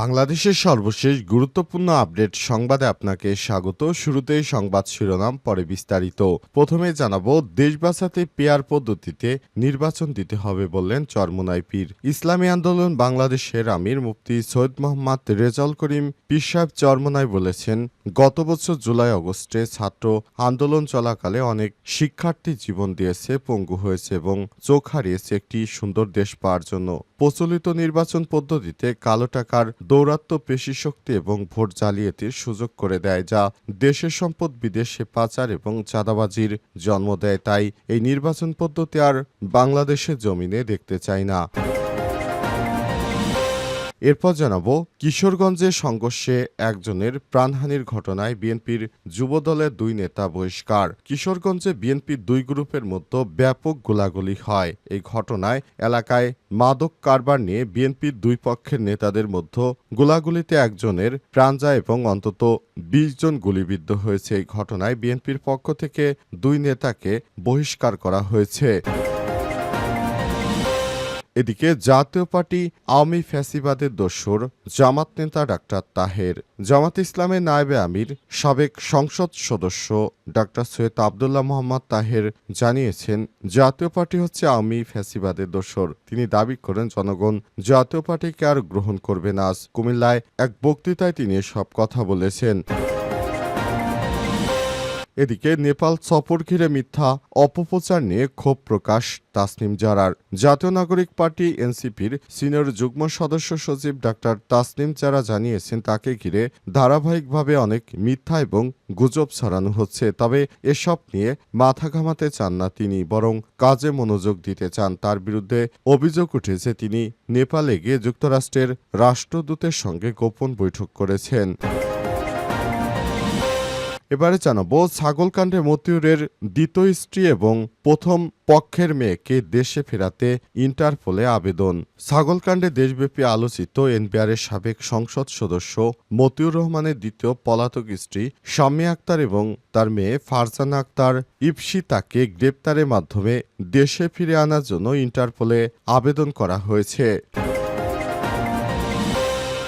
বাংলাদেশের সর্বশেষ গুরুত্বপূর্ণ আপডেট সংবাদে আপনাকে স্বাগত। শুরুতেই সংবাদ শিরোনাম, পরে বিস্তারিত। প্রথমে জানাব, দেশ বাঁচাতে পেয়ার পদ্ধতিতে নির্বাচন দিতে হবে বললেন চরমোনাই পীর। ইসলামী আন্দোলন বাংলাদেশের আমির মুফতি সৈয়দ মোহাম্মদ রেজাল করিম পীর সাহেব চরমোনাই বলেছেন, গত বছর জুলাই অগস্টে ছাত্র আন্দোলন চলাকালে অনেক শিক্ষার্থী জীবন দিয়েছে, পঙ্গু হয়েছে এবং চোখ হারিয়েছে একটি সুন্দর দেশ পাওয়ার জন্য। প্রচলিত নির্বাচন পদ্ধতিতে কালো টাকার দৌরাত্ম পেশিশক্তি এবং ভোট জালিয়াতির সুযোগ করে দেয়, যা দেশের সম্পদ, বিদেশে পাচার এবং চাঁদাবাজির জন্ম দেয়। তাই এই নির্বাচন পদ্ধতি আর বাংলাদেশের জমিনে দেখতে চাই না। এরপর জানাব, কিশোরগঞ্জে সংঘর্ষে একজনের প্রাণহানির ঘটনায় বিএনপির যুবদলের দুই নেতা বহিষ্কার। কিশোরগঞ্জে বিএনপির দুই গ্রুপের মধ্যে ব্যাপক গোলাগুলি হয়। এই ঘটনায় এলাকায় মাদক কারবার নিয়ে বিএনপির দুই পক্ষের নেতাদের মধ্যে গোলাগুলিতে একজনের প্রাণ যায় এবং অন্তত বিশ জন গুলিবিদ্ধ হয়েছে। এই ঘটনায় বিএনপির পক্ষ থেকে দুই নেতাকে বহিষ্কার করা হয়েছে। এদিকে জাতীয় পার্টি আওয়ামী ফ্যাসিবাদের দোসর জামাত নেতা ডাক্তার তাহের, জামাত ইসলামের নায়েবে আমির, সাবেক সংসদ সদস্য ডাক্তার সৈয়দ আবদুল্লাহ মোহাম্মদ তাহের জানিয়েছেন, জাতীয় পার্টি হচ্ছে আওয়ামী ফ্যাসিবাদের দোসর। তিনি দাবি করেন, জনগণ জাতীয় পার্টিকে আর গ্রহণ করবে না। কুমিল্লায় এক বক্তৃতায় তিনি সব কথা বলেছেন। এদিকে নেপাল সফর ঘিরে মিথ্যা অপপ্রচার নিয়ে ক্ষোভ প্রকাশ তাসনিম জারার। জাতীয় নাগরিক পার্টি এনসিপির সিনিয়র যুগ্ম সদস্য সচিব ডাক্তার তাসনিম জারা জানিয়েছেন, তাকে ঘিরে ধারাবাহিকভাবে অনেক মিথ্যা এবং গুজব ছড়ানো হচ্ছে। তবে এসব নিয়ে মাথা ঘামাতে চান না তিনি, বরং কাজে মনোযোগ দিতে চান। তার বিরুদ্ধে অভিযোগ উঠেছে, তিনি নেপালে গিয়ে যুক্তরাষ্ট্রের রাষ্ট্রদূতের সঙ্গে গোপন বৈঠক করেছেন। এবারে জানাব, ছাগলকাণ্ডে মতিউরের দ্বিতীয় স্ত্রী এবং প্রথম পক্ষের মেয়েকে দেশে ফেরাতে ইন্টারপোলে আবেদন। ছাগলকাণ্ডে দেশব্যাপী আলোচিত এনবিআরের সাবেক সংসদ সদস্য মতিউর রহমানের দ্বিতীয় পলাতক স্ত্রী শাম্মী আক্তার এবং তার মেয়ে ফারজানা আক্তার ইপসি তাকে গ্রেপ্তারের মাধ্যমে দেশে ফিরে আনার জন্য ইন্টারপোলে আবেদন করা হয়েছে।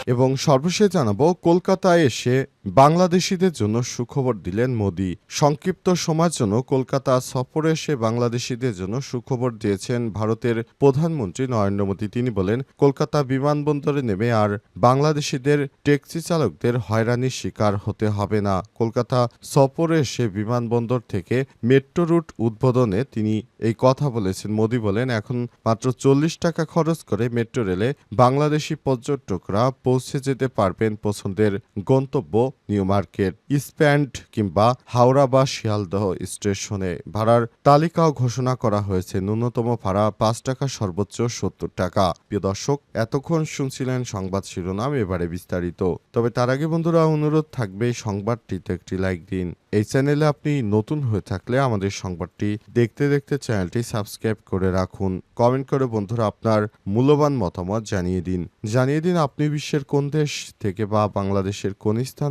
এবং সর্বশেষ জানাব, কলকাতায় এসে বাংলাদেশিদের জন্য সুখবর দিলেন মোদি। সংক্ষিপ্ত সময়ের জন্য কলকাতা সফরে এসে বাংলাদেশিদের জন্য সুখবর দিয়েছেন ভারতের প্রধানমন্ত্রী নরেন্দ্র মোদী। তিনি বলেন, কলকাতা বিমানবন্দরে নেমে আর বাংলাদেশিদের ট্যাক্সি চালকদের হয়রানির শিকার হতে হবে না। কলকাতা সফরে এসে বিমানবন্দর থেকে মেট্রো রুট উদ্বোধনে তিনি এই কথা বলেছেন। মোদী বলেন, এখন মাত্র চল্লিশ টাকা খরচ করে মেট্রো রেলে বাংলাদেশি পর্যটকরা পৌঁছে যেতে পারবেন। পছন্দের গন্তব্য নিউ মার্কেট ইস্প্যান্ড কিংবা হাওড়া বা শিয়ালদহ স্টেশনে ভাড়ার তালিকাও ঘোষণা করা হয়েছে। ন্যূনতম ভাড়া পাঁচ টাকা, সর্বোচ্চ সত্তর টাকা। প্রিয় দর্শক, এতক্ষণ শুনছিলেন সংবাদ শিরোনাম, এবারে বিস্তারিত। তবে তার আগে বন্ধুরা, অনুরোধ থাকবে সংবাদটিতে একটি লাইক দিন। এই চ্যানেলে আপনি নতুন হয়ে থাকলে আমাদের সংবাদটি দেখতে দেখতে চ্যানেলটি সাবস্ক্রাইব করে রাখুন। কমেন্ট করে বন্ধুরা আপনার মূল্যবান মতামত জানিয়ে দিন। জানিয়ে দিন আপনি বিশ্বের কোন দেশ থেকে বা বাংলাদেশের কোন স্থান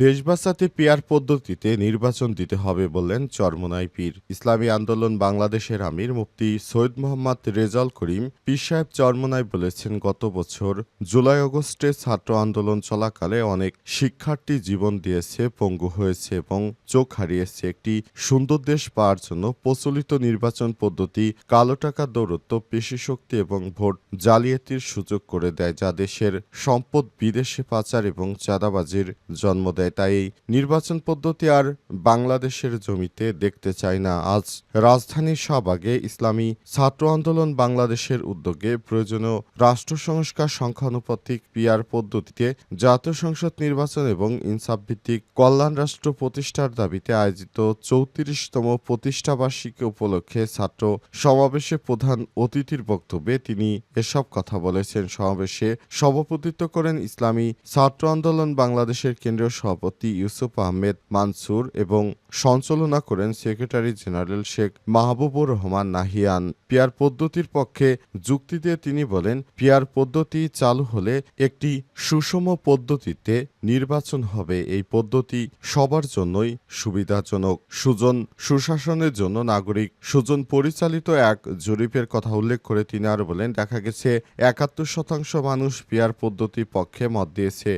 দেশ বাঁচাতে পেয়ার পদ্ধতিতে নির্বাচন দিতে হবে বললেন চরমোনাই পীর। ইসলামী আন্দোলন বাংলাদেশের আমির মুফতি সৈয়দ মোহাম্মদ রেজাল করিম পীর সাহেব চরমনাই বলেছেন, গত বছর জুলাই আগস্টে ছাত্র আন্দোলন চলাকালে অনেক শিক্ষার্থী জীবন দিয়েছে, পঙ্গু হয়েছে এবং চোখ হারিয়েছে। একটি সুন্দর দেশ পাওয়ার জন্য প্রচলিত নির্বাচন পদ্ধতি কালো টাকা দৌরত্ব, পেশি শক্তি এবং ভোট জালিয়াতির সুযোগ করে দেয়, যা দেশের সম্পদ, বিদেশে পাচার এবং চাঁদাবাজির জন্ম দেয়। তাই এই নির্বাচন পদ্ধতি আর বাংলাদেশের জমিতে দেখতে চায় না। আজ রাজধানীর শাহবাগে ইসলামী ছাত্র আন্দোলন বাংলাদেশের উদ্যোগে প্রয়োজনীয় রাষ্ট্র সংস্কার সংখ্যানুপাতিক পিয়ার পদ্ধতিতে জাতীয় সংসদ নির্বাচন এবং ইনসাফভিত্তিক কল্যাণ রাষ্ট্র প্রতিষ্ঠার দাবিতে আয়োজিত চৌত্রিশতম প্রতিষ্ঠাবার্ষিকী উপলক্ষে ছাত্র সমাবেশে প্রধান অতিথির বক্তব্যে তিনি এসব কথা বলেছেন। সমাবেশে সভাপতিত্ব করেন ইসলামী ছাত্র আন্দোলন বাংলাদেশের কেন্দ্রীয় সভাপতি ইউসুফ আহমেদ মানসুর এবং সঞ্চালনা করেন secretary general Sheikh Mahbubur Rahman Nahiyan. PR পদ্ধতির পক্ষে যুক্তি দিয়ে তিনি বলেন, পিয়ার পদ্ধতি চালু হলে একটি সুষম পদ্ধতিতে নির্বাচন হবে। এই পদ্ধতি সবার জন্যই সুবিধাজনক। সুজন সুশাসনের জন্য নাগরিক। সুজন পরিচালিত এক জরিপের কথা উল্লেখ করে তিনি আরও বলেন, দেখা গেছে একাত্তর শতাংশ মানুষ পিয়ার পদ্ধতির পক্ষে মত দিয়েছে।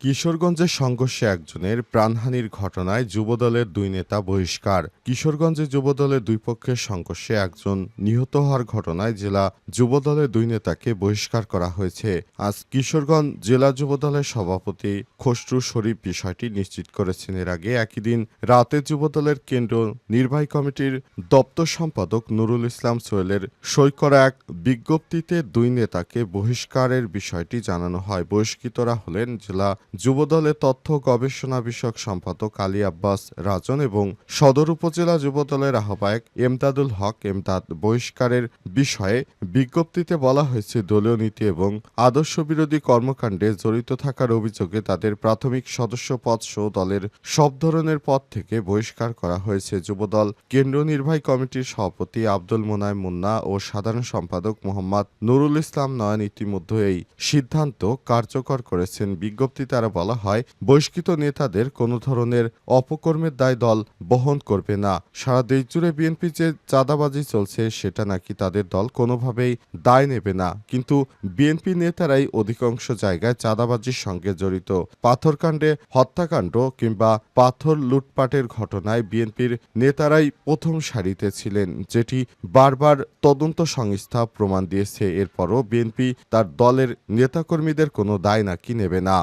কিশোরগঞ্জের সংঘর্ষে একজনের প্রাণহানির ঘটনায় যুবদলের দুই নেতা বহিষ্কার। কিশোরগঞ্জে যুবদলের দুই পক্ষের সংঘর্ষে একজন নিহত হওয়ার ঘটনায় জেলা যুবদলের দুই নেতাকে বহিষ্কার করা হয়েছে। আজ কিশোরগঞ্জ জেলা যুবদলের সভাপতি খসরু শরীফ বিষয়টি নিশ্চিত করেছেন। এর আগে একই দিন রাতে যুবদলের কেন্দ্র নির্বাহী কমিটির দপ্তর সম্পাদক নুরুল ইসলাম সোহেলের সই করা এক বিজ্ঞপ্তিতে দুই নেতাকে বহিষ্কারের বিষয়টি জানানো হয়। বহিষ্কৃতরা হলেন জেলা যুবদলের তথ্য গবেষণা বিষয়ক সম্পাদক আলী আব্বাস রাজন এবং সদর উপজেলা যুবদলের আহ্বায়ক এমদাদুল হক এমদাদ বহিষ্কারের বিষয়ে বিজ্ঞপ্তিতে বলা হয়েছে, দলীয় নীতি এবং আদর্শ বিরোধী কর্মকাণ্ডে জড়িত থাকার অভিযোগে তাদের প্রাথমিক সদস্য পদ সহ দলের সব ধরনের পদ থেকে বহিষ্কার করা হয়েছে। যুবদল কেন্দ্র নির্বাহী কমিটির সভাপতি আব্দুল মোনায় মুন্না ও সাধারণ সম্পাদক মোহাম্মদ নুরুল ইসলাম নয়ন ইতিমধ্যে এই সিদ্ধান্ত কার্যকর করেছেন। বিজ্ঞপ্তিতে আরও বলা হয়, বহিষ্কৃত নেতাদের কোনো ধরনের অপকর্মের দায় দল বহন করবে না। সারা দেশ জুড়ে বিএনপি যে চাঁদাবাজি চলছে, সেটা নাকি তাদের দল কোনোভাবেই দায় নেবে না। কিন্তু বিএনপি নেতারাই অধিকাংশ জায়গায় চাঁদাবাজির সঙ্গে জড়িত। পাথরকাণ্ডে হত্যাকাণ্ড কিংবা পাথর লুটপাটের ঘটনায় বিএনপির নেতারাই প্রথম সারিতে ছিলেন, যেটি বারবার তদন্ত সংস্থা প্রমাণ দিয়েছে। এরপরও বিএনপি তার দলের নেতাকর্মীদের কোনো দায় নাকি নেবে না।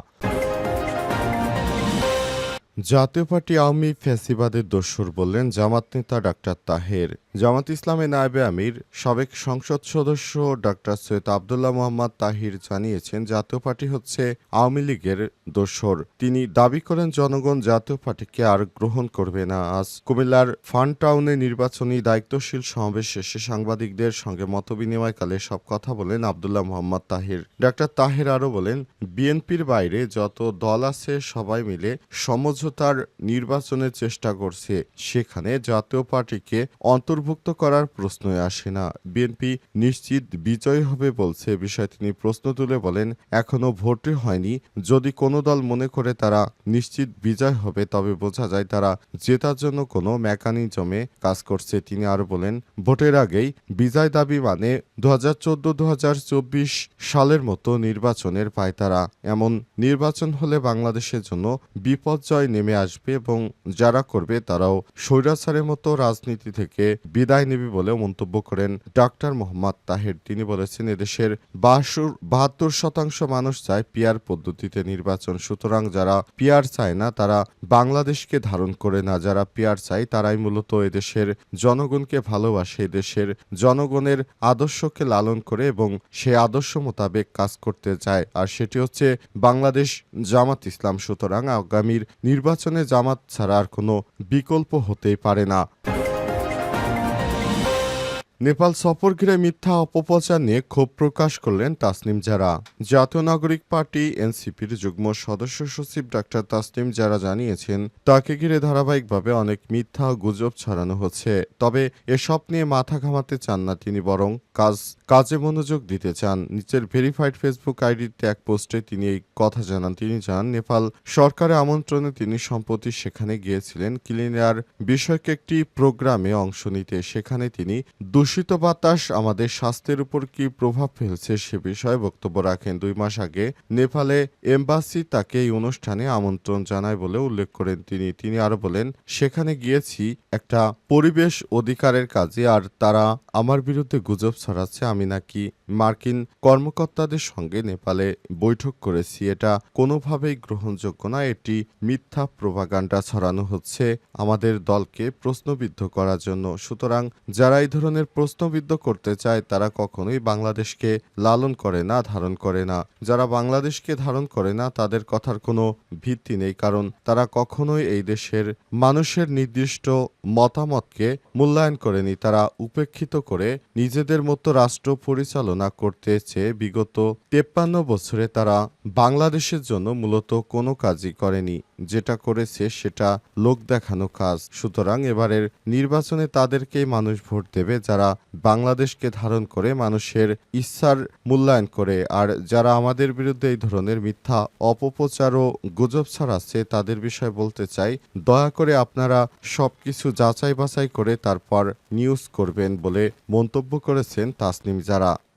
জাতীয় পার্টি আওয়ামী ফ্যাসিবাদের দস্যুর বললেন জামাত নেতা ডাক্তার তাহের। জামাত ইসলামে নায়েবে আমির, সাবেক সংসদ সদস্য ডাক্তার সৈয়দ আবদুল্লাহ মোহাম্মদ তাহির জানিয়েছেন, জাতীয় পার্টি হচ্ছে আওয়ামী লীগের দোসর। তিনি দাবি করেন, জনগণ জাতীয় পার্টিকে আর গ্রহণ করবে না। আজ কুমিল্লার ফান টাউনে নির্বাচনী দায়িত্বশীল সমাবেশ শেষে সাংবাদিকদের সঙ্গে মত মতবিনিময়কালে সব কথা বলেন আবদুল্লাহ মোহাম্মদ তাহির। ডাক্তার তাহের আরও বলেন, বিএনপির বাইরে যত দল আছে, সবাই মিলে সমঝোতার নির্বাচনের চেষ্টা করছে। সেখানে জাতীয় পার্টিকে অন্তর্ভুক্ত করার প্রশ্নই আসে না। বিএনপি নিশ্চিত বিজয় হবে বলছে বিষয়ে তিনি প্রশ্ন তুলে বলেন, এখনও ভোটে হয়নি। যদি কোনো দল মনে করে তারা নিশ্চিত বিজয় হবে, তবে বোঝা যায় তারা জেতার জন্য কোনো মেকানিজমে কাজ করছে। তিনি আরও বলেন, ভোটের আগেই বিজয় দাবি মানে দু হাজার চোদ্দ দু হাজার চব্বিশ সালের মতো নির্বাচনের পায়তারা এমন নির্বাচন হলে বাংলাদেশের জন্য বিপর্যয় নেমে আসবে এবং যারা করবে তারাও স্বৈরাচারের মতো রাজনীতি থেকে বিদায় নেবে বলে মন্তব্য করেন ডাক্তার মোহাম্মদ তাহের। তিনি বলেছেন, এদেশের বাহাত্তর শতাংশ মানুষ চায় পিয়ার পদ্ধতিতে নির্বাচন। সুতরাং যারা পিয়ার চায় না, তারা বাংলাদেশকে ধারণ করে না। যারা পিয়ার চায়, তারাই মূলত এদেশের জনগণকে ভালোবাসে, এদেশের জনগণের আদর্শকে লালন করে এবং সে আদর্শ মোতাবেক কাজ করতে চায়। আর সেটি হচ্ছে বাংলাদেশ জামাত ইসলাম। সুতরাং আগামীর নির্বাচনে জামাত ছাড়া আর কোনো বিকল্প হতেই পারে না। নেপাল সফর ঘিরে মিথ্যা অপপ্রচার নিয়ে ক্ষোভ প্রকাশ করলেন তাসনিম জারা। জাতীয় নাগরিক পার্টি এনসিপির যুগ্ম সদস্য সচিব ডাক্তার তাসনিম জারা জানিয়েছেন, তাকে ঘিরে ধারাবাহিকভাবে অনেক মিথ্যা গুজব ছড়ানো হচ্ছে। তবে এসব নিয়ে মাথা ঘামাতে চান না তিনি বরং কাজ, কাজে মনোযোগ দিতে চান। নিচের ভেরিফাইড ফেসবুক আইডিতে এক পোস্টে তিনি এই কথা জানান। তিনি জানান, নেপাল সরকারের আমন্ত্রণে তিনি সম্প্রতি সেখানে গিয়েছিলেন। ক্লিনিয়ার বিষয়ক একটি প্রোগ্রামে অংশ নিতে। সেখানে তিনি দূষিত বাতাস আমাদের স্বাস্থ্যের উপর কি প্রভাব ফেলছে সে বিষয়ে বক্তব্য রাখেন দুই মাস আগে নেপালে এম্বাসি তাকে এই অনুষ্ঠানে আমন্ত্রণ জানায় বলে উল্লেখ করেন তিনি। তিনি আরও বলেন, সেখানে গিয়েছি, একটা পরিবেশ অধিকারের কাজে, আর তারা আমার বিরুদ্ধে গুজব ছড়াচ্ছে। আমি নাকি মার্কিন কর্মকর্তাদের সঙ্গে নেপালে বৈঠক করেছি। এটা কোনোভাবেই গ্রহণযোগ্য না। এটি মিথ্যা প্রভাগান্ডা ছড়ানো হচ্ছে আমাদের দলকে প্রশ্নবিদ্ধ করার জন্য। সুতরাং যারা এই ধরনের প্রশ্নবিদ্ধ করতে চায় তারা কখনোই বাংলাদেশকে লালন করে না, ধারণ করে না। যারা বাংলাদেশকে ধারণ করে না, তাদের কথার কোনো ভিত্তি নেই, কারণ তারা কখনোই এই দেশের মানুষের নির্দিষ্ট মতামতকে মূল্যায়ন করেনি। তারা উপেক্ষিত করে নিজেদের মতো রাষ্ট্র পরিচালনা করতে চেয়ে বিগত তেপ্পান্ন বছরে তারা বাংলাদেশের জন্য মূলত কোনো কাজই করেনি। যেটা করেছে সেটা লোক দেখানো কাজ। সুতরাং এবারের নির্বাচনে তাদেরকেই মানুষ ভোট দেবে যারা বাংলাদেশকে ধারণ করে মানুষের ইচ্ছার মূল্যায়ন করে। আর যারা আমাদের বিরুদ্ধে এই ধরনের মিথ্যা অপপ্রচার ও গুজব ছড়াচ্ছে, তাদের বিষয়ে বলতে চাই, দয়া করে আপনারা সবকিছু যাচাই বাছাই করে তারপর নিউজ করবেন বলে মন্তব্য করেছেন তাসনিম যারা।